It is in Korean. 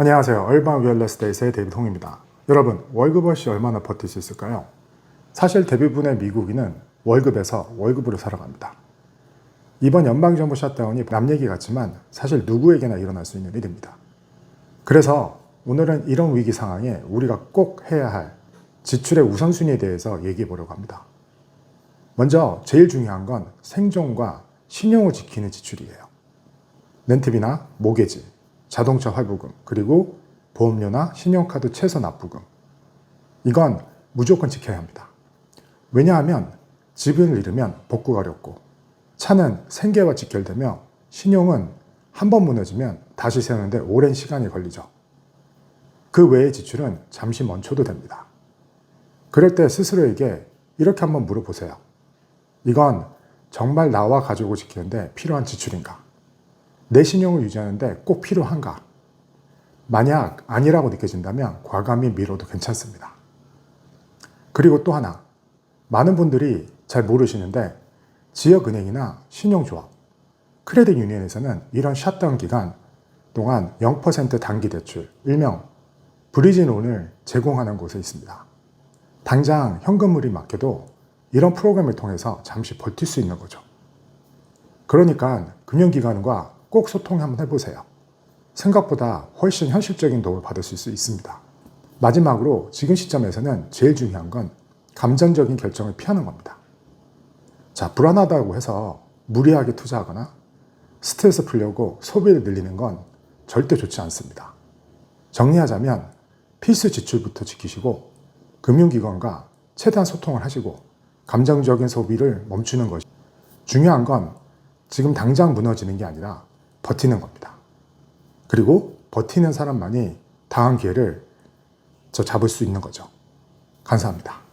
안녕하세요. 얼반 웨얼러스데이스의 데이비드 홍입니다. 여러분, 월급 없이 얼마나 버틸 수 있을까요? 사실 대부분의 미국인은 월급에서 월급으로 살아갑니다. 이번 연방정부 샷다운이 남 얘기 같지만 사실 누구에게나 일어날 수 있는 일입니다. 그래서 오늘은 이런 위기 상황에 우리가 꼭 해야 할 지출의 우선순위에 대해서 얘기해 보려고 합니다. 먼저 제일 중요한 건 생존과 신용을 지키는 지출이에요. 렌트비나 모계지, 자동차 할부금, 그리고 보험료나 신용카드 최소 납부금. 이건 무조건 지켜야 합니다. 왜냐하면 집을 잃으면 복구가 어렵고 차는 생계와 직결되며 신용은 한 번 무너지면 다시 세우는데 오랜 시간이 걸리죠. 그 외의 지출은 잠시 멈춰도 됩니다. 그럴 때 스스로에게 이렇게 한번 물어보세요. 이건 정말 나와 가족을 지키는데 필요한 지출인가? 내 신용을 유지하는데 꼭 필요한가? 만약 아니라고 느껴진다면 과감히 미뤄도 괜찮습니다. 그리고 또 하나, 많은 분들이 잘 모르시는데 지역은행이나 신용조합, 크레딧 유니언에서는 이런 샷다운 기간 동안 0% 단기 대출, 일명 브리지 론을 제공하는 곳에 있습니다. 당장 현금물이 막혀도 이런 프로그램을 통해서 잠시 버틸 수 있는 거죠. 그러니까 금융기관과 꼭 소통 한번 해보세요. 생각보다 훨씬 현실적인 도움을 받을 수 있습니다. 마지막으로 지금 시점에서는 제일 중요한 건 감정적인 결정을 피하는 겁니다. 자, 불안하다고 해서 무리하게 투자하거나 스트레스 풀려고 소비를 늘리는 건 절대 좋지 않습니다. 정리하자면 필수 지출부터 지키시고 금융기관과 최대한 소통을 하시고 감정적인 소비를 멈추는 것이 중요한 건 지금 당장 무너지는 게 아니라 버티는 겁니다. 그리고 버티는 사람만이 다음 기회를 저 잡을 수 있는 거죠. 감사합니다.